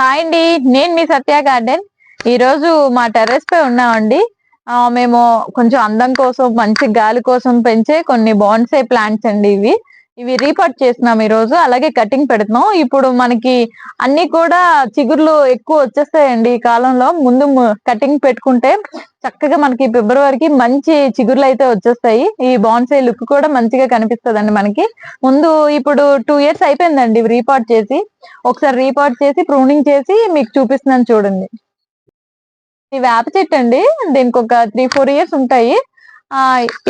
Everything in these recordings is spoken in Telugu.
హాయ్ అండి. నేను మీ సత్య గార్డెన్. ఈ రోజు మా టెర్రస్ పై ఉన్నామండి. మేము కొంచెం అందం కోసం మంచి గాలి కోసం పెంచే కొన్ని బాన్సే ప్లాంట్స్ అండి ఇవి. ఇవి రీపాట్ చేస్తున్నాం ఈ రోజు అలాగే కటింగ్ పెడుతున్నాం. ఇప్పుడు మనకి అన్ని కూడా చిగుర్లు ఎక్కువ వచ్చేస్తాయండి ఈ కాలంలో. ముందు కటింగ్ పెట్టుకుంటే చక్కగా మనకి ఫిబ్రవరికి మంచి చిగుర్లు అయితే వచ్చేస్తాయి. ఈ బాన్సే లుక్ కూడా మంచిగా కనిపిస్తుంది మనకి. ముందు ఇప్పుడు టూ ఇయర్స్ అయిపోయిందండి రీపాట్ చేసి. ఒకసారి రీపాట్ చేసి ప్రూనింగ్ చేసి మీకు చూపిస్తున్నాను చూడండి. ఈ వేప చెట్టు అండి దీనికి ఒక త్రీ ఫోర్ ఇయర్స్ ఉంటాయి. ఆ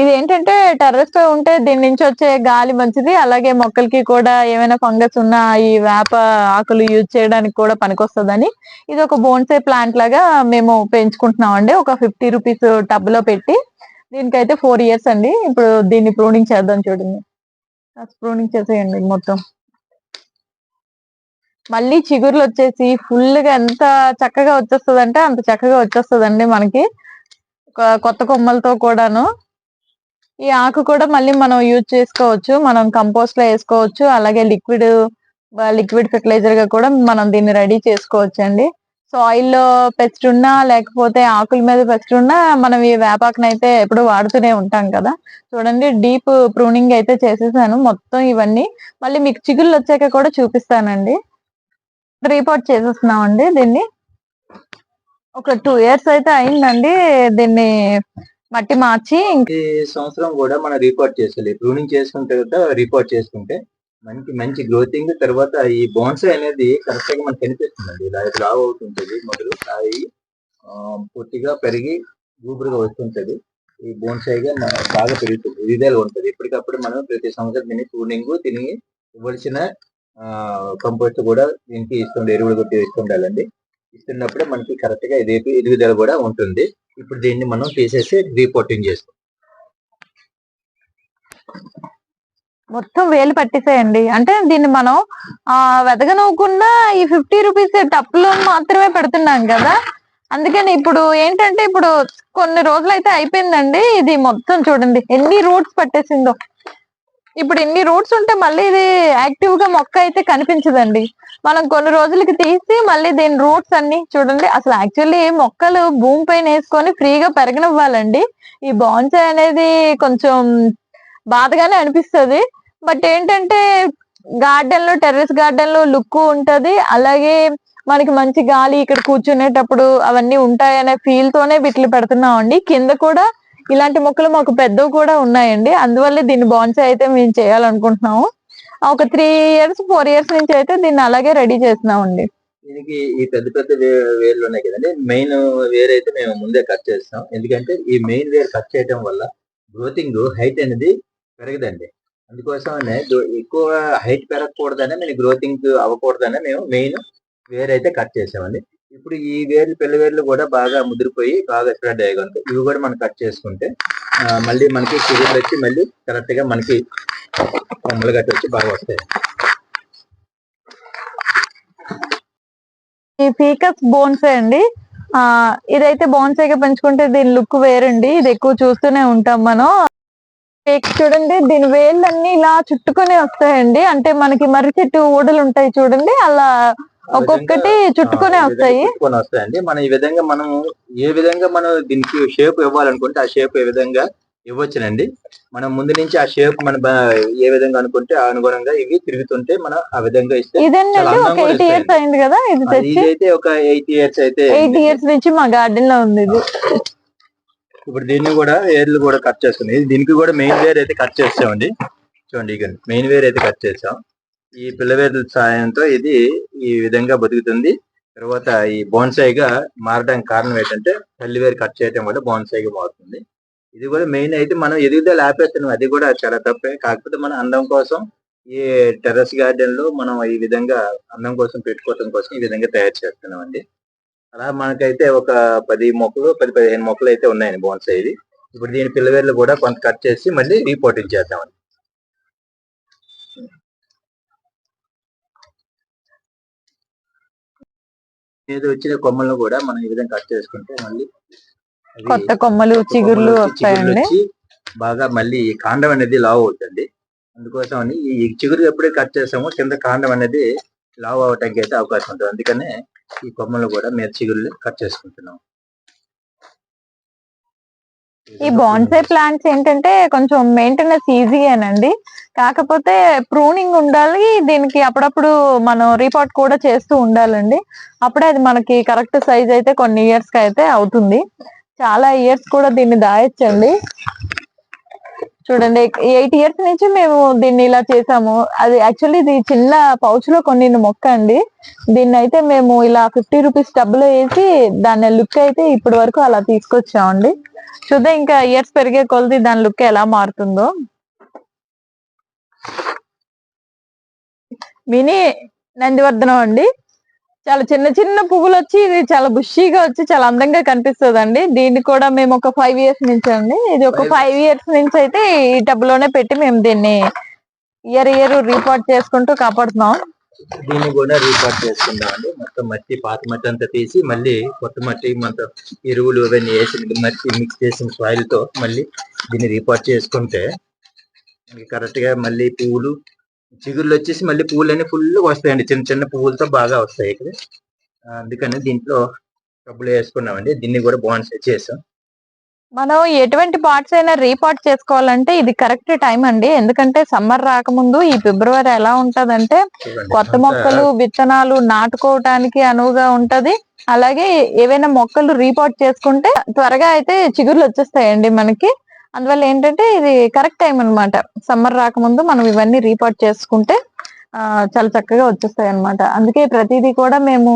ఇది ఏంటంటే టెర్రస్ పై ఉంటే దీని నుంచి వచ్చే గాలి మంచిది. అలాగే మొక్కలకి కూడా ఏమైనా ఫంగస్ ఉన్నా ఈ వేప ఆకులు యూజ్ చేయడానికి కూడా పనికొస్తుందని. ఇది ఒక బోన్సే ప్లాంట్ లాగా మేము పెంచుకుంటున్నాం అండి ఒక ఫిఫ్టీ రూపీస్ టబ్లో పెట్టి దీనికైతే ఫోర్ ఇయర్స్ అండి. ఇప్పుడు దీన్ని ప్రూనింగ్ చేద్దాం చూడండి. ప్రూనింగ్ చేసేయండి మొత్తం. మళ్ళీ చిగురులు వచ్చేసి ఫుల్గా ఎంత చక్కగా వచ్చేస్తుంది అంటే అంత చక్కగా వచ్చేస్తుందండి మనకి. కొత్త కొమ్మలతో కూడాను. ఈ ఆకు కూడా మళ్ళీ మనం యూజ్ చేసుకోవచ్చు. మనం కంపోస్ట్లో వేసుకోవచ్చు. అలాగే లిక్విడ్ లిక్విడ్ ఫెర్టిలైజర్గా కూడా మనం దీన్ని రెడీ చేసుకోవచ్చు అండి సాయిల్లో పెస్ట్ ఉన్నా లేకపోతే ఆకుల మీద పెస్ట్ ఉన్నా మనం ఈ వేపాకుని అయితే ఎప్పుడు వాడుతూనే ఉంటాం కదా. చూడండి డీప్ ప్రూనింగ్ అయితే చేసేసాను. మొత్తం ఇవన్నీ మళ్ళీ మీకు చిగుళ్ళు వచ్చాక కూడా చూపిస్తానండి. రీపోర్ట్ చేసేస్తున్నాం అండి దీన్ని. ఒక టూ ఇయర్స్ అయితే అయిందండి దీన్ని మట్టి మార్చి ఇంక- ఈ సంవత్సరం కూడా మనం రిపోర్ట్ చేయాలి ప్రూనింగ్ చేసుకుంటే తర్వాత రిపోర్ట్ చేసుకుంటే మనకి మంచి గ్రోతింగ్ తర్వాత ఈ బోన్సాయ్ అనేది కరెక్ట్గా మనకు కనిపిస్తుందండి. ఇలా లావ్ అవుతుంటది మొదలు కాయి పొట్టిగా పెరిగి గూబురుగా వస్తుంటది. ఈ బోన్సాయిగా బాగా పెరుగుతుంది విధాలుగా ఉంటుంది. ఎప్పటికప్పుడు మనం ప్రతి సంవత్సరం దీన్ని ప్రూనింగ్ తిని ఇవ్వాల్సిన కంపోస్ట్ కూడా దీనికి ఇస్తుండే ఎరువులు కొట్టి ఇస్తుండాలండి. ఇస్తున్నప్పుడే మనకి కరెక్ట్గా ఇది ఎదుగుదల కూడా ఉంటుంది. ఇప్పుడు దీన్ని మనం తీసేసి రీపోర్టింగ్ చేస్తాం. మొత్తం వేలు పట్టేసేయండి. అంటే దీన్ని మనం ఆ వెదగనవ్వకుండా ఈ ఫిఫ్టీ రూపీస్ టప్లో మాత్రమే పెడుతున్నాం కదా. అందుకని ఇప్పుడు ఏంటంటే ఇప్పుడు కొన్ని రోజులు అయితే అయిపోయిందండి. ఇది మొత్తం చూడండి. ఎన్ని రూట్స్ పట్టేసిందో. ఇప్పుడు ఇన్ని రూట్స్ ఉంటే మళ్ళీ ఇది యాక్టివ్గా మొక్క అయితే కనిపించదండి. మనం కొన్ని రోజులకి తీసి మళ్ళీ దీని రూట్స్ అన్ని చూడండి. అసలు యాక్చువల్లీ మొక్కలు భూమి పైన వేసుకొని ఫ్రీగా పెరగనివ్వాలండి. ఈ బాన్సాయ్ అనేది కొంచెం బాధగానే అనిపిస్తుంది. బట్ ఏంటంటే గార్డెన్లో టెర్రస్ గార్డెన్లో లుక్ ఉంటది. అలాగే మనకి మంచి గాలి ఇక్కడ కూర్చునేటప్పుడు అవన్నీ ఉంటాయనే ఫీల్ తోనే వీటిని పెడుతున్నాం అండి కింద కూడా ఇలాంటి మొక్కలు మాకు పెద్దవి కూడా ఉన్నాయండి. అందువల్ల దీన్ని బాన్సాయ్ అయితే మేము చేయాలనుకుంటున్నాము. ఒక త్రీ ఇయర్స్ ఫోర్ ఇయర్స్ నుంచి అయితే దీన్ని అలాగే రెడీ చేస్తున్నాం అండి దీనికి ఈ పెద్ద పెద్ద వేర్లు ఉన్నాయి కదండి. మెయిన్ వేర్ అయితే మేము ముందే కట్ చేస్తాం. ఎందుకంటే ఈ మెయిన్ వేర్ కట్ చేయడం వల్ల గ్రోతింగ్ హైట్ అనేది పెరగదండి. అందుకోసమనే ఎక్కువ హైట్ పెరగకూడదనే మేము గ్రోతింగ్ అవ్వకూడదనే మేము మెయిన్ వేర్ అయితే కట్ చేసామండి ఇప్పుడు ఈ వేర్లు పిల్ల వేర్లు కూడా బాగా ముదిరిపోయి బాగా స్ప్రెడ్ అయ్యాయి ఇవి కూడా మనం కట్ చేసుకుంటే మళ్ళీ మనకి చిగురు వచ్చి మళ్ళీ కరెక్ట్గా మనకి కొమ్మలు గట్టి వచ్చి బాగా వస్తాయి. ఈ పీకప్ బోన్సే అండి. ఆ ఇదైతే బోన్సేగా పెంచుకుంటే దీని లుక్ వేరండి. ఇది ఎక్కువ చూస్తూనే ఉంటాం మనం. చూడండి దీని వేళ్ళన్నీ ఇలా చుట్టుకొని వస్తాయండి. అంటే మనకి మర్రి చెట్టు ఊడలు ఉంటాయి చూడండి అలా ఒక్కొక్కటి చుట్టుకొనే వస్తాయి. చుట్టుకొని వస్తాయండి. మనం ఈ విధంగా మనం ఏ విధంగా మనం దీనికి షేప్ ఇవ్వాలనుకుంటే ఆ షేప్ ఏ విధంగా ఇవ్వచ్చునండి. మనం ముందు నుంచి ఆ షేప్ మన ఏ విధంగా అనుకుంటే ఆ అనుగుణంగా ఇవి తిరుగుతుంటే మనం ఆ విధంగా ఇస్తే. అయింది కదా ఇదైతే ఒక ఎయిట్ ఇయర్స్ అయితే ఎయిట్. ఇయర్స్ నుంచి మా గార్డెన్లో ఉంది ఇది. ఇప్పుడు దీన్ని కూడా వేర్లు కూడా కట్ చేసుకుని దీనికి కూడా మెయిన్ వేర్ అయితే కట్ చేస్తామండి. చూడండి ఇక మెయిన్ వేర్ అయితే కట్ చేస్తాం. ఈ పిల్లవేదల సాయంతో ఇది ఈ విధంగా బతుకుతుంది. తర్వాత ఈ బోన్సాయిగా మారడానికి కారణం ఏంటంటే తల్లివేరు కట్ చేయడం వల్ల బోన్సాయిగా మారుతుంది. ఇది కూడా మెయిన్ అయితే మనం ఎదుగుదల ఆపేస్తున్నాం. అది కూడా చాలా తప్పే. కాకపోతే మన అందం కోసం ఈ టెర్రస్ గార్డెన్లో మనం ఈ విధంగా అందం కోసం పెట్టుకోవడం కోసం ఈ విధంగా తయారు చేస్తున్నాం అండి అలా మనకైతే ఒక పది మొక్కలు పది పదిహేను మొక్కలు అయితే ఉన్నాయండి బోన్సాయి ఇది ఇప్పుడు దీని పిల్లవేర్లు కూడా కొంత కట్ చేసి మళ్ళీ రీపోర్టింగ్ చేద్దామండి. ఏదో వచ్చిన కొమ్మలను కూడా మనం ఈ విధంగా కట్ చేసుకుంటే మళ్ళీ కొత్త కొమ్మలు చిగుర్లు చిగుర్లు వస్తాయండి. బాగా మళ్ళీ ఈ కాండం అనేది లావు అవుతుంది. అందుకోసం అని ఈ చిగురు ఎప్పుడే కట్ చేస్తామో కింద కాండం అనేది లావు అవటానికి అయితే అవకాశం ఉంటుంది. అందుకనే ఈ కొమ్మలు కూడా మీద చిగుళ్ళు కట్ చేసుకుంటున్నాం. ఈ బాన్సై ప్లాంట్స్ ఏంటంటే కొంచెం మెయింటెనెన్స్ ఈజీయేనండి కాకపోతే ప్రూనింగ్ ఉండాలి దీనికి అప్పుడప్పుడు మనం రిపోర్ట్ కూడా చేస్తూ ఉండాలండి. అప్పుడే అది మనకి కరెక్ట్ సైజ్ అయితే కొన్ని ఇయర్స్కి అయితే అవుతుంది. చాలా ఇయర్స్ కూడా దీన్ని దాయొచ్చండి. చూడండి ఎయిట్ ఇయర్స్ నుంచి మేము దీన్ని ఇలా చేసాము. అది యాక్చువల్లీ ఇది చిన్న పౌచ్లో కొన్ని మొక్క అండి. దీన్ని అయితే మేము ఇలా ఫిఫ్టీ రూపీస్ డబ్బులో వేసి దాని లుక్ అయితే ఇప్పటి వరకు అలా తీసుకొచ్చామండి. చూద్దాం ఇంకా ఇయర్స్ పెరిగే కొలది దాని లుక్ ఎలా మారుతుందో. మినీ నందివర్ధనం అండి. చాలా చిన్న చిన్న పువ్వులు వచ్చి ఇది చాలా బుషీగా వచ్చి చాలా అందంగా కనిపిస్తుంది అండి దీన్ని కూడా మేము ఒక ఫైవ్ ఇయర్స్ నుంచి అండి. ఇది ఒక ఫైవ్ ఇయర్స్ నుంచి అయితే ఈ టబ్లోనే పెట్టి మేము దీన్ని ఇయర్ ఇయర్ రిపోర్ట్ చేసుకుంటూ కాపాడుతున్నాం. దీన్ని కూడా రీపార్ట్ చేసుకుందాం అండి. మొత్తం మట్టి పాత మట్టి అంతా తీసి మళ్ళీ కొత్త మట్టి మొత్తం ఎరువులు అవన్నీ వేసి మట్టి మిక్స్ చేసిన సాయిల్తో మళ్ళీ దీన్ని రీపార్ట్ చేసుకుంటే కరెక్ట్గా మళ్ళీ పువ్వులు చిగుళ్ళు వచ్చేసి మళ్ళీ పువ్వులు అన్ని ఫుల్ వస్తాయండి. చిన్న చిన్న పువ్వులతో బాగా వస్తాయి ఇక్కడ. అందుకని దీంట్లో డబ్బులు వేసుకున్నామండి. దీన్ని కూడా బాండ్స్ చేసాం మనం ఎటువంటి పార్ట్స్ అయినా రీపార్ట్ చేసుకోవాలంటే ఇది కరెక్ట్ టైం అండి. ఎందుకంటే సమ్మర్ రాకముందు ఈ ఫిబ్రవరి ఎలా ఉంటదంటే. కొత్త మొక్కలు విత్తనాలు నాటుకోవటానికి అనువుగా ఉంటది. అలాగే ఏవైనా మొక్కలు రీపాట్ చేసుకుంటే త్వరగా అయితే చిగుర్లు వచ్చేస్తాయండి మనకి. అందువల్ల ఏంటంటే ఇది కరెక్ట్ టైం అన్నమాట. సమ్మర్ రాకముందు మనం ఇవన్నీ రీపాట్ చేసుకుంటే ఆ, చాలా చక్కగా వచ్చేస్తాయి అనమాట అందుకే ప్రతిదీ కూడా మేము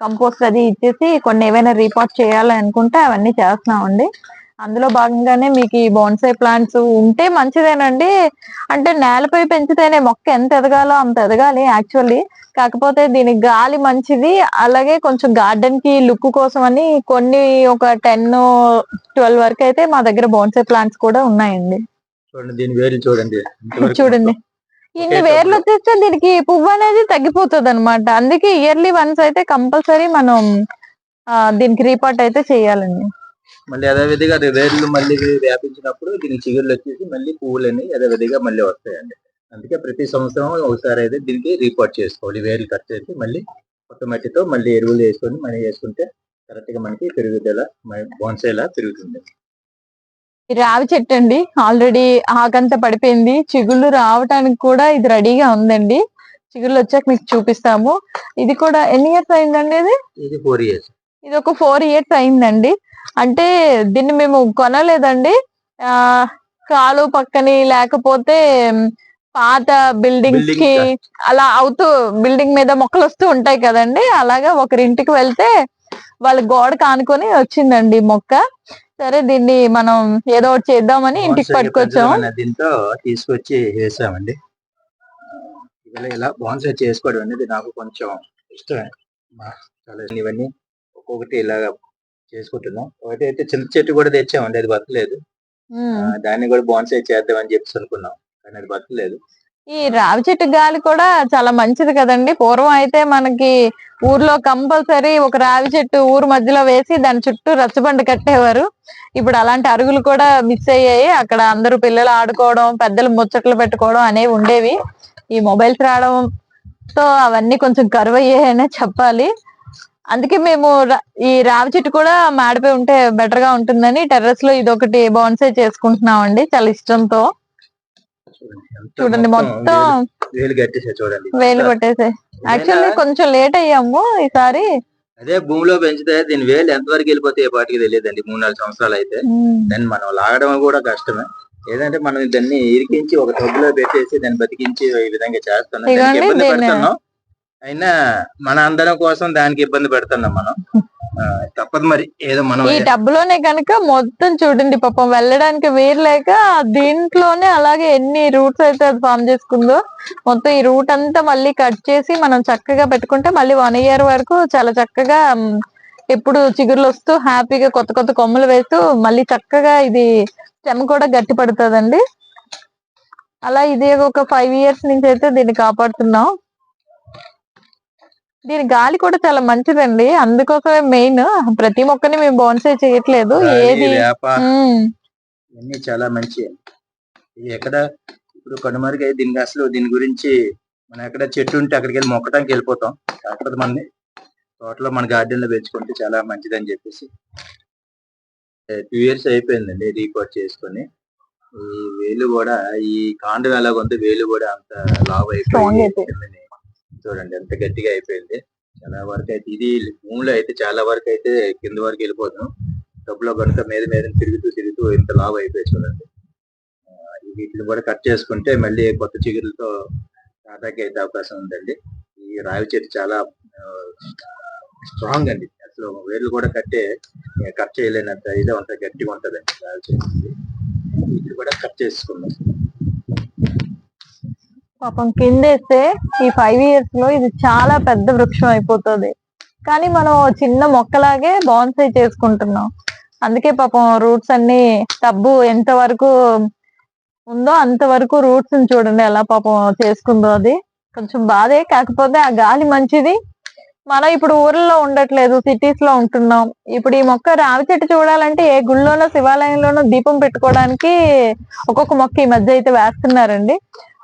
కంపోస్ట్ అది ఇచ్చేసి కొన్ని ఏవైనా రీపాట్ చేయాలి అనుకుంటే అవన్నీ చేస్తున్నామండి. అందులో భాగంగానే మీకు ఈ బోన్సై ప్లాంట్స్ ఉంటే మంచిదేనండి. అంటే నేలపై పెంచితేనే మొక్క ఎంత ఎదగాలో అంత ఎదగాలి యాక్చువల్లీ. కాకపోతే దీనికి గాలి మంచిది. అలాగే కొంచెం గార్డెన్కి లుక్ కోసం అని కొన్ని ఒక టెన్ ట్వెల్వ్ వరకు అయితే మా దగ్గర బోన్సై ప్లాంట్స్ కూడా ఉన్నాయండి. చూడండి చూడండి. ఇన్ని వేర్లు వచ్చేస్తే దీనికి పువ్వు అనేది తగ్గిపోతుంది అనమాట అందుకే ఇయర్లీ వన్స్ అయితే కంపల్సరీ మనం దీనికి రీపార్ట్ అయితే చేయాలండి. మళ్ళీ యథావిధిగా వేర్లు మళ్ళీ వ్యాపించినప్పుడు దీనికి చిగుర్లు వచ్చేసి మళ్ళీ పువ్వులని యథావిధిగా మళ్ళీ వస్తాయండి. అందుకే ప్రతి సంవత్సరం ఒకసారి అయితే దీనికి రిపోర్ట్ చేసుకోవాలి. వేర్లు కట్ చేసి మళ్ళీ కొత్త మట్టితో మళ్ళీ ఎరువులు వేసుకొని మనీ వేసుకుంటే కరెక్ట్గా మనకి పెరుగుదల బోన్సేలా పెరుగుతుంది. ఈ రావి చెట్టు అండి ఆల్రెడీ ఆకంతా పడిపోయింది. చిగుళ్ళు రావటానికి కూడా ఇది రెడీగా ఉందండి. చిగుళ్ళు వచ్చాక మీకు చూపిస్తాము. ఇది కూడా ఎన్ని ఇయర్స్ అయిందండి ఇది? ఇది ఫోర్ ఇయర్స్ ఇది ఒక ఫోర్ ఇయర్స్ అయిందండి. అంటే దీన్ని మేము కొనలేదండి. ఆ కాలు పక్కని లేకపోతే పాత బిల్డింగ్స్కి. అలా అవుతూ బిల్డింగ్ మీద మొక్కలు వస్తూ ఉంటాయి కదండి. అలాగా ఒకరింటికి వెళ్తే వాళ్ళ గోడ కానుకొని వచ్చిందండి మొక్క. సరే దీన్ని మనం ఏదో ఒకటి చేద్దామని ఇంటికి పట్టుకొచ్చాం. దీంతో తీసుకొచ్చి వేసామండి. ఇలా బాన్సే చేసుకోవడం అనేది నాకు కొంచెం చాలా ఇవన్నీ ఒక్కొక్కటి ఇలాగా చేసుకుంటున్నాం. ఒకటి అయితే చింత చెట్టు కూడా తెచ్చామండి అది బతకలేదు. ఆ, దాన్ని కూడా బాన్సే చేద్దామని చెప్పేసి అనుకున్నాం కానీ అది బతకలేదు. ఈ రావి చెట్టు గాలి కూడా చాలా మంచిది కదండి. పూర్వం అయితే మనకి ఊర్లో కంపల్సరీ ఒక రావి చెట్టు ఊరు మధ్యలో వేసి దాని చుట్టూ రచ్చబండ కట్టేవారు. ఇప్పుడు అలాంటి అరుగులు కూడా మిస్ అయ్యాయి. అక్కడ అందరూ పిల్లలు ఆడుకోవడం పెద్దలు ముచ్చట్లు పెట్టుకోవడం అనేవి ఉండేవి. ఈ మొబైల్స్ రావడంతో అవన్నీ కొంచెం కరువు అయ్యాయనే చెప్పాలి. అందుకే మేము ఈ రావి చెట్టు కూడా మాడిపోయి ఉంటే బెటర్గా ఉంటుందని టెర్రస్లో ఇది బోన్సే చేసుకుంటున్నాం అండి చాలా ఇష్టంతో. చూడండి ఎంత మొత్తం వేలు- కట్టేసా చూడండి. వేలు పట్టేసాయి యాక్చువల్లీ కొంచెం లేట్ అయ్యాము ఈసారి. అదే భూమిలో పెంచితే దీని వేలు ఎంతవరకు వెళ్ళిపోతే పాటికి తెలియదండి మూడు నాలుగు సంవత్సరాలు అయితే. దాన్ని మనం లాగడం కూడా కష్టమే. ఏదంటే మనం దాన్ని ఇరికించి ఒక టబ్బులో పెట్టేసి దాన్ని బతికించి ఈ విధంగా చేస్తున్నాం. అయినా మన అందరం కోసం దానికి ఇబ్బంది పెడుతున్నాం మనం. తప్పదు మరి. ఏదో మనం ఈ టబ్బులోనే కనుక మొత్తం చూడండి పాపం వెళ్ళడానికి వేరు లేక దీంట్లోనే అలాగే ఎన్ని రూట్స్ అయితే అది ఫామ్ చేసుకుందో మొత్తం ఈ రూట్ అంతా మళ్ళీ కట్ చేసి మనం చక్కగా పెట్టుకుంటే మళ్ళీ వన్ ఇయర్ వరకు చాలా చక్కగా ఎప్పుడు చిగురులు వస్తూ హ్యాపీగా కొత్త కొత్త కొమ్మలు వేస్తూ మళ్ళీ చక్కగా ఇది స్టెమ్ కూడా గట్టి పడుతుందండి అలా ఇది ఒక ఫైవ్ ఇయర్స్ నుంచి అయితే దీన్ని కాపాడుతున్నాం. దీని గాలి కూడా చాలా మంచిదండి. అందుకోసమే మెయిన్ ప్రతి మొక్కని మేము బోన్సే చేయట్లేదు. ఏది ఇవన్నీ చాలా మంచి. ఇది ఎక్కడ ఇప్పుడు కనుమరుగై దీనికి అసలు దీని గురించి మనం ఎక్కడ చెట్టు ఉంటే అక్కడికి వెళ్ళి మొక్కటానికి వెళ్ళిపోతాం. కాకపోతే మన తోటలో మన గార్డెన్లో పెంచుకుంటే చాలా మంచిదని చెప్పేసి. టూ ఇయర్స్ అయిపోయిందండి రీపోర్ట్ చేసుకొని. ఈ వేలు కూడా ఈ కాండం ఎలాగ ఉంది. వేలు కూడా అంత లావ్ అయిపోయింది. చూడండి ఎంత గట్టిగా అయిపోయింది. చాలా వరకు అయితే ఇది భూమిలో అయితే చాలా వరకు అయితే కింద వరకు వెళ్ళిపోతాం డబ్బులో కనుక మీద మీద తిరుగుతూ తిరుగుతూ ఇంత లాభ అయిపోయి చూడండి. వీటిని కూడా కట్ చేసుకుంటే మళ్ళీ కొత్త చిగురులతో తాటాకి అయితే అవకాశం ఉందండి. ఈ రావి చెట్టు చాలా స్ట్రాంగ్ అండి. అసలు వేర్లు కూడా కట్టే కట్ చేయలేనంత ఇదే ఉంటుంది గట్టిగా ఉంటదండి రావి చెట్టు. వీటిని కూడా కట్ చేసుకున్నాం పాపం కిందేస్తే ఈ ఫైవ్ ఇయర్స్లో ఇది చాలా పెద్ద వృక్షం అయిపోతుంది. కానీ మనం చిన్న మొక్కలాగే బాన్సై చేసుకుంటున్నాం. అందుకే పాపం రూట్స్ అన్ని టబ్బు ఎంత వరకు ఉందో అంతవరకు రూట్స్ రూట్స్ చూడండి ఎలా పాపం చేసుకుందో అది. కొంచెం బాధే కాకపోతే ఆ గాలి మంచిది. మనం ఇప్పుడు ఊర్లలో ఉండట్లేదు సిటీస్లో ఉంటున్నాం. ఇప్పుడు ఈ మొక్క రావి చెట్టు చూడాలంటే ఏ గుళ్ళోనో శివాలయంలోనో దీపం పెట్టుకోవడానికి ఒక్కొక్క మొక్క ఈ మధ్య అయితే వేస్తున్నారండి.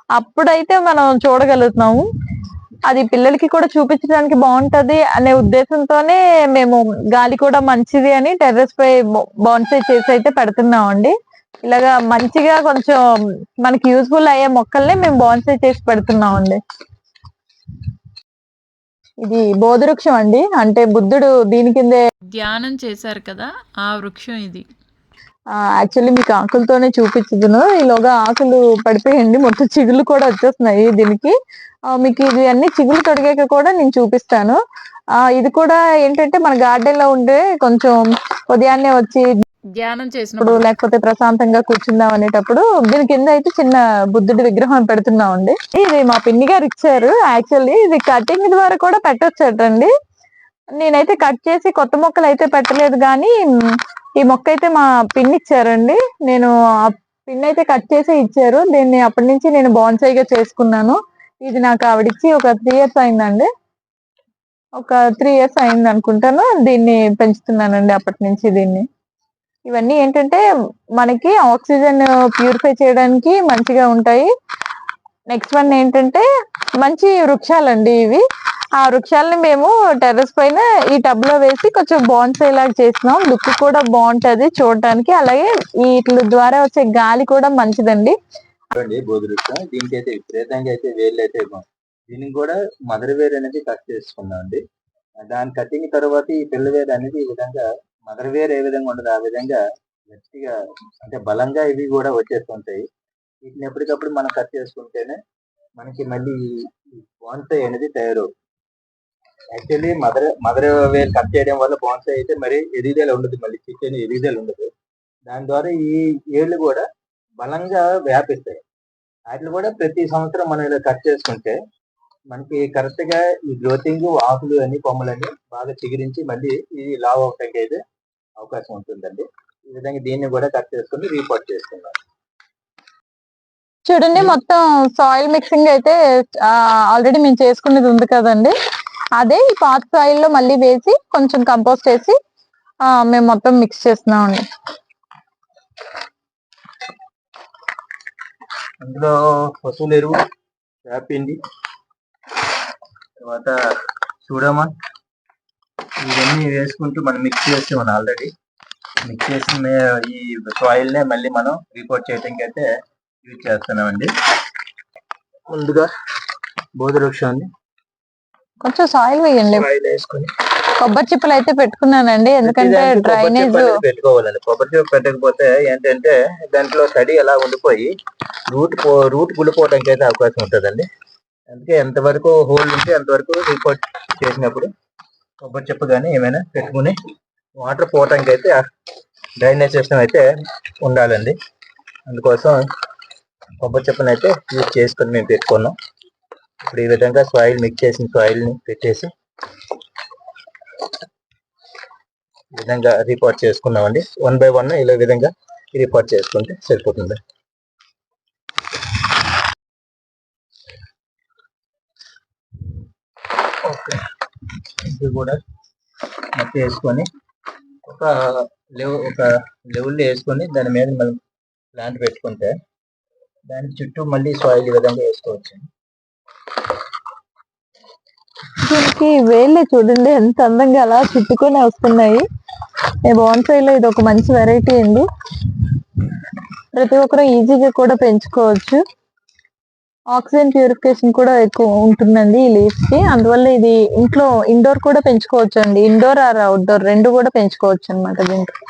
అప్పుడైతే మనం చూడగలుగుతున్నాము. అది పిల్లలకి కూడా చూపించడానికి బాగుంటది అనే ఉద్దేశంతోనే మేము గాలి కూడా మంచిది అని టెర్రస్ పై బాన్సై చేసి అయితే పెడుతున్నాం అండి ఇలాగా మంచిగా కొంచెం మనకి యూజ్ఫుల్ అయ్యే మొక్కల్ని మేము బాన్సై చేసి పెడుతున్నాం అండి ఇది బోధవృక్షం అండి. అంటే బుద్ధుడు దీని కిందే ధ్యానం చేశారు కదా ఆ వృక్షం ఇది. యాక్చువల్లీ మీకు ఆకులతోనే చూపించదును. ఈలోగా ఆకులు పడిపోయండి. మొత్తం చిగుళ్ళు కూడా వచ్చేస్తున్నాయి దీనికి. మీకు ఇది అన్ని చిగులు తొడిగాక కూడా నేను చూపిస్తాను. ఆ ఇది కూడా ఏంటంటే మన గార్డెన్లో ఉండే కొంచెం ఉదయాన్నే వచ్చి ధ్యానం చేసినప్పుడు లేకపోతే ప్రశాంతంగా కూర్చుందాం అనేటప్పుడు దీని కింద అయితే చిన్న బుద్ధుడి విగ్రహం పెడుతున్నాం అండి ఇది మా పిన్ని గారు ఇచ్చారు యాక్చువల్లీ ఇది కటింగ్ ద్వారా కూడా పెట్టొచ్చటండి. నేనైతే కట్ చేసి కొత్త మొక్కలు అయితే పెట్టలేదు కానీ ఈ మొక్క అయితే మా పిన్ని ఇచ్చారండి నేను ఆ పిన్ అయితే కట్ చేసి ఇచ్చారు. దీన్ని అప్పటి నుంచి నేను బాన్సైగా చేసుకున్నాను. ఇది నాకు ఆవిడిచ్చి ఒక త్రీ ఇయర్స్ అయిందండి. ఒక త్రీ ఇయర్స్ అయింది అనుకుంటాను. దీన్ని పెంచుతున్నానండి అప్పటి నుంచి దీన్ని. ఇవన్నీ ఏంటంటే మనకి ఆక్సిజన్ ప్యూరిఫై చేయడానికి మంచిగా ఉంటాయి. నెక్స్ట్ వన్ ఏంటంటే మంచి వృక్షాలండి ఇవి. ఆ వృక్షాలని మేము టెర్రస్ పైన ఈ టబ్లో వేసి కొంచెం బాన్సై లాగా చేసినాం లుక్ కూడా బాగుంటది చూడటానికి. అలాగే వీటి ద్వారా వచ్చే గాలి కూడా మంచిదండి. చూడండి దీనికి అయితే విపరీతంగా అయితే వేళ్ళు అయితే దీనికి కూడా మదర్ వేర్ అనేది కట్ చేసుకున్నాం అండి. దాని కట్టిన తర్వాత ఈ పిల్ల వేర్ అనేది ఈ విధంగా మదర్ వేర్ ఏ విధంగా ఉండదు ఆ విధంగా గట్టిగా అంటే బలంగా ఇవి కూడా వచ్చేస్తుంటాయి వీటిని ఎప్పటికప్పుడు మనం కట్ చేసుకుంటేనే మనకి మళ్ళీ బాన్సై అనేది తయారవుతుంది. Actually mother mother wear cut చేయడం వల్ల బాన్సై అయితే మరి ఎదుగుదల ఉండదు మళ్ళీ చికెన్ ఎదుగుదల ఉండదు. దాని ద్వారా ఈ ఏళ్ళు కూడా బలంగా వ్యాపిస్తాయి. వాటిని కూడా ప్రతి సంవత్సరం మనం ఇలా కట్ చేసుకుంటే మనకి కరెక్ట్గా ఈ గ్రోతింగ్ ఆకులు అన్ని కొమ్మలన్నీ బాగా చిగురించి మళ్ళీ ఇది లావ్ అవటానికి అయితే అవకాశం ఉంటుందండి. ఈ విధంగా దీన్ని కూడా కట్ చేసుకుని రీపోర్ట్ చేసుకుందాం. చూడండి మొత్తం సాయిల్ మిక్సింగ్ అయితే ఆల్రెడీ మేము చేసుకునేది ఉంది కదండి. అదే ఈ పాత సాయిల్లో మళ్ళీ వేసి కొంచెం కంపోస్ట్ వేసి మేము మొత్తం మిక్స్ చేస్తున్నామండి. అందులో పశువుల ఎరువు వేపిండి తర్వాత చూడమా? ఇవన్నీ వేసుకుంటూ మనం మిక్స్ చేసి మనం ఆల్రెడీ మిక్స్ చేసిన ఈ సాయిల్నే మళ్ళీ మనం రిపోర్ట్ చేయడానికి అయితే యూజ్ చేస్తున్నామండి. ముందుగా బోధ వృక్షాన్ని కొంచెం సాయిల్ వేయండి. కొబ్బరి చిప్పలు అయితే పెట్టుకున్నానండి ఎందుకంటే డ్రైనేజ్ పెట్టుకోవాలండి. కొబ్బరి చిప్ప పెట్టకపోతే ఏంటంటే దాంట్లో తడి అలా ఉండిపోయి రూట్ రూట్ కుళ్ళిపోవడానికి అయితే అవకాశం ఉంటుందండి. అందుకే ఎంతవరకు హోల్ ఉంటే అంతవరకు రిపోర్ట్ చేసినప్పుడు కొబ్బరి చెప్పు కానీ ఏమైనా పెట్టుకుని వాటర్ పోవటానికి అయితే డ్రైనేజ్ సిస్టమ్ అయితే ఉండాలండి. అందుకోసం కొబ్బరి చెప్పును అయితే యూజ్ చేసుకొని మేము పెట్టుకున్నాం. ఇప్పుడు ఈ విధంగా సాయిల్ మిక్స్ చేసిన సాయిల్ని పెట్టేసి ఈ విధంగా రిపోర్ట్ చేసుకున్నామండి వన్ బై వన్ ఇలా విధంగా రిపోర్ట్ చేసుకుంటే సరిపోతుంది. ఓకే ఇది కూడా మట్టి వేసుకొని ఒక లెవ్ ఒక లెవెల్లో వేసుకొని దాని మీద మనం ప్లాంట్ పెట్టుకుంటే దానికి చుట్టూ మళ్ళీ సాయిల్ ఈ విధంగా వేసుకోవచ్చు. మనకి వేళ్ళే చూడండి ఎంత అందంగా అలా చుట్టుకొని వస్తున్నాయి. బాన్సైలో ఇది ఒక మంచి వెరైటీ అండి. ప్రతి ఒక్కరు ఈజీగా కూడా పెంచుకోవచ్చు. ఆక్సిజన్ ప్యూరిఫికేషన్ కూడా ఎక్కువ ఉంటుందండి ఈ లీవ్స్కి. అందువల్ల ఇది ఇంట్లో ఇండోర్ కూడా పెంచుకోవచ్చు అండి ఇండోర్ ఆర్ అవుట్డోర్ రెండు కూడా పెంచుకోవచ్చు అనమాట దీంట్లో.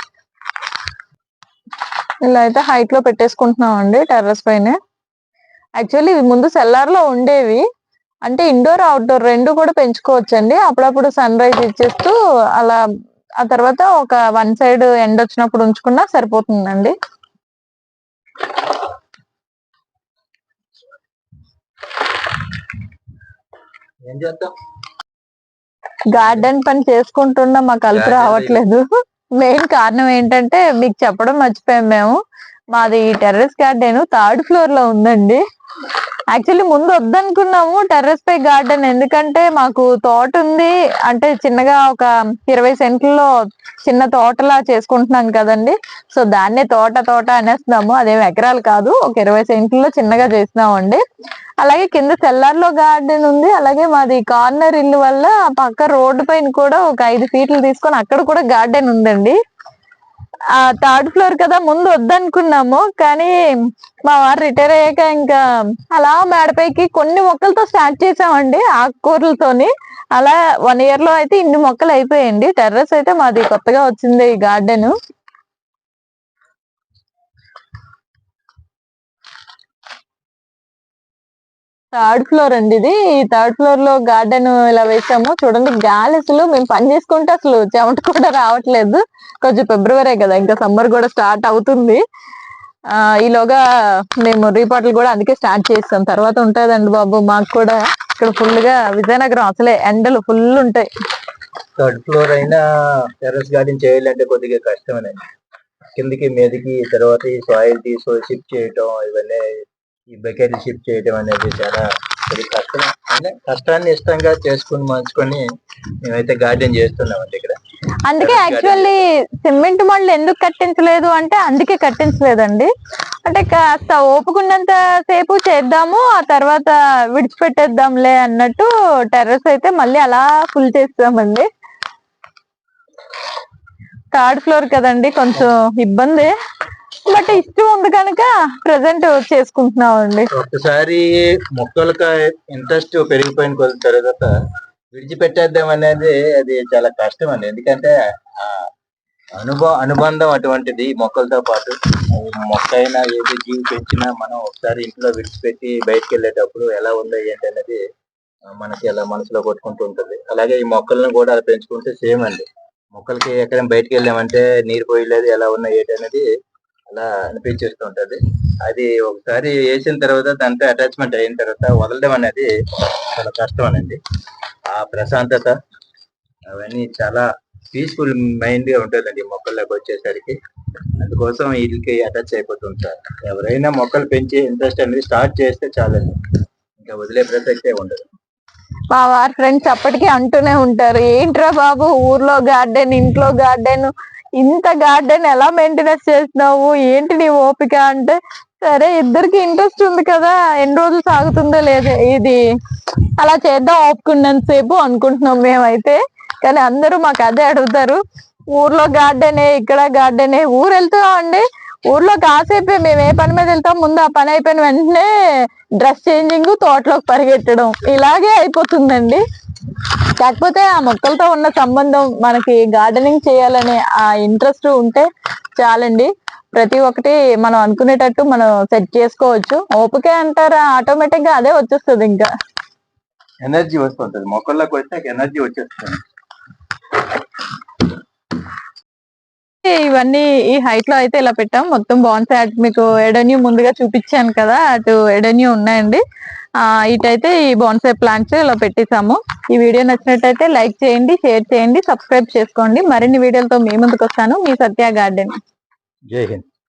ఇలా అయితే హైట్లో పెట్టేసుకుంటున్నాం అండి టెర్రస్ పైన. యాక్చువల్లీ ఇవి ముందు సెల్లార్లో ఉండేవి. అంటే ఇండోర్ అవుట్డోర్ రెండు కూడా పెంచుకోవచ్చు అండి అప్పుడప్పుడు సన్ రైజ్ ఇచ్చేస్తూ అలా ఆ తర్వాత ఒక వన్ సైడ్ ఎండ్ వచ్చినప్పుడు ఉంచుకున్నా సరిపోతుందండి. గార్డెన్ పని చేసుకుంటున్నా మాకు కలిపి రావట్లేదు. మెయిన్ కారణం ఏంటంటే మీకు చెప్పడం మర్చిపోయాం మేము. మాది టెర్రస్ గార్డెన్ థర్డ్ ఫ్లోర్లో ఉందండి. యాక్చువల్లీ ముందు వద్దనుకున్నాము టెర్రస్ పై గార్డెన్ ఎందుకంటే మాకు తోట ఉంది. అంటే చిన్నగా ఒక ఇరవై సెంట్లలో చిన్న తోటలా చేసుకుంటున్నాం కదండి. సో దాన్నే తోట తోట అనేస్తున్నాము. అదేం ఎకరాలు కాదు ఒక ఇరవై సెంట్లలో చిన్నగా చేస్తున్నామండి. అలాగే కింద తెల్లార్లో గార్డెన్ ఉంది. అలాగే మాది కార్నర్ ఇల్లు వల్ల పక్క రోడ్డు పైన కూడా ఒక ఐదు ఫీట్లు తీసుకొని అక్కడ కూడా గార్డెన్ ఉందండి. ఆ థర్డ్ ఫ్లోర్ కదా ముందు వద్దనుకున్నాము. కానీ మా వారు రిటైర్ అయ్యాక ఇంకా అలా మేడపైకి కొన్ని మొక్కలతో స్టార్ట్ చేసామండి ఆకుకూరలతోని. అలా వన్ ఇయర్లో అయితే ఇన్ని మొక్కలు అయిపోయాయండి. టెర్రస్ అయితే మాది కొత్తగా వచ్చింది ఈ గార్డెన్. థర్డ్ ఫ్లోర్ అండి ఇది. ఈ థర్డ్ ఫ్లోర్లో గార్డెన్ ఇలా వేసాము. చూడండి గాలి అసలు మేము పని చేసుకుంటే అసలు చెమట కూడా రావట్లేదు. కొంచెం ఫిబ్రవరి కదా ఇంకా సమ్మర్ కూడా స్టార్ట్ అవుతుంది. ఆ ఈలోగా మేము రీపాట్లు కూడా అందుకే స్టార్ట్ చేస్తాం. తర్వాత ఉంటదండి బాబు మాకు కూడా ఇక్కడ ఫుల్గా విజయనగరం అసలే ఎండలు ఫుల్ ఉంటాయి. థర్డ్ ఫ్లోర్ అయినా టెర్రస్ గార్డెన్ చేయాలంటే కొద్దిగా కష్టమేనండి. కిందకి మీదకి తర్వాత ఈ సాయిల్ తీసి షిఫ్ట్ చేయటం ఇవన్నీ ఈ బకెట్ షిఫ్ట్ చేయటం అనేది చాలా కొద్దిగా కష్టం. అయినా కష్టాన్ని ఇష్టంగా చేసుకుని మంచుకొని మేమైతే గార్డెన్ చేస్తున్నామండి ఇక్కడ. అందుకే యాక్చువల్లీ సిమెంట్ మళ్ళీ ఎందుకు కట్టించలేదు అంటే అందుకే కట్టించలేదండి. అంటే కాస్త ఓపుకున్నంత సేపు చేద్దాము ఆ తర్వాత విడిచిపెట్టేద్దాంలే అన్నట్టు టెర్రస్ అయితే మళ్ళీ అలా ఫుల్ చేస్తామండి. థర్డ్ ఫ్లోర్ కదండి కొంచెం ఇబ్బంది. బట్ ఇష్టం ఉంది కనుక ప్రజెంట్ చేసుకుంటున్నామండి. ఒకసారి మొక్కలకు ఇంట్రెస్ట్ పెరిగిపోయిన కొద్ది తర్వాత విడిచిపెట్టేద్దాం అనేది అది చాలా కష్టం అండి. ఎందుకంటే ఆ అనుభవం అనుబంధం అటువంటిది మొక్కలతో పాటు. మొక్క అయినా ఏది జీవి పెంచినా మనం ఒకసారి ఇంట్లో విడిచిపెట్టి బయటకు వెళ్ళేటప్పుడు ఎలా ఉందో ఏంటి అనేది మనకి అలా మనసులో కొట్టుకుంటూ ఉంటుంది. అలాగే ఈ మొక్కలను కూడా అలా పెంచుకుంటే సేమ్ అండి. మొక్కలకి ఎక్కడైనా బయటకు వెళ్ళామంటే నీరు పోయలేదు ఎలా ఉన్నా ఏంటి అనేది అలా అనిపించేస్తూ ఉంటది. అది ఒకసారి వేసిన తర్వాత దాంతో అటాచ్మెంట్ అయిన తర్వాత వదలడం అనేది చాలా కష్టం అనండి. ఆ ప్రశాంతత అవన్నీ చాలా పీస్ఫుల్ మైండ్గా ఉంటుందండి మొక్కల్లోకి వచ్చేసరికి. అందుకోసం వీటికి అటాచ్ అయిపోతుంటారు ఎవరైనా మొక్కలు పెంచి ఇంట్రెస్ట్ అనేది స్టార్ట్ చేస్తే చాలండి. ఇంకా వదిలే ప్రసక్తే ఉండదు. మా వారి ఫ్రెండ్స్ అప్పటికే అంటూనే ఉంటారు ఏంట్రా బాబు ఊర్లో గార్డెన్ ఇంట్లో గార్డెన్ ఇంత గార్డెన్ ఎలా మెయింటెనెన్స్ చేస్తున్నావు? ఏంటి నీ ఓపిక అంటే సరే ఇద్దరికి ఇంట్రెస్ట్ ఉంది కదా ఎన్ని రోజులు సాగుతుందో లేదో ఇది. అలా చేద్దాం ఓపుకున్నంత సేపు అనుకుంటున్నాం మేమైతే. కానీ అందరూ మాకు అదే అడుగుతారు. ఊర్లో గార్డెనే ఇక్కడ గార్డెనే ఊరు వెళ్తున్నాం అండి ఊర్లో కాసేపే మేము ఏ పని మీద వెళ్తాం ముందు ఆ పని అయిపోయిన వెంటనే డ్రెస్ చేంజింగ్ తోటలోకి పరిగెట్టడం ఇలాగే అయిపోతుందండి. కాకపోతే ఆ మొక్కలతో ఉన్న సంబంధం మనకి గార్డెనింగ్ చేయాలనే ఆ ఇంట్రెస్ట్ ఉంటే చాలండి. ప్రతి ఒక్కటి మనం అనుకునేటట్టు మనం సెట్ చేసుకోవచ్చు. ఓపికే అంటారా? ఆటోమేటిక్గా అదే వచ్చేస్తుంది ఇంకా. ఎనర్జీ వస్తుంటది. మొక్కల్లోకి వచ్చాక ఎనర్జీ వచ్చేస్తుంది. ఇవన్నీ ఈ హైట్లో అయితే ఇలా పెట్టాం. మొత్తం బాన్సాయి అటు మీకు ఎడన్యూ ముందుగా చూపించాను కదా అటు ఎడన్యూ ఉన్నాయండి. ఇటైతే ఈ బాన్సాయి ప్లాంట్స్ ఇలా పెట్టేసాము ఈ వీడియో నచ్చినట్టయితే లైక్ చేయండి షేర్ చేయండి సబ్స్క్రైబ్ చేసుకోండి. మరిన్ని వీడియోలతో మీ ముందుకు వస్తాను. మీ సత్య గార్డెన్. జై హింద్.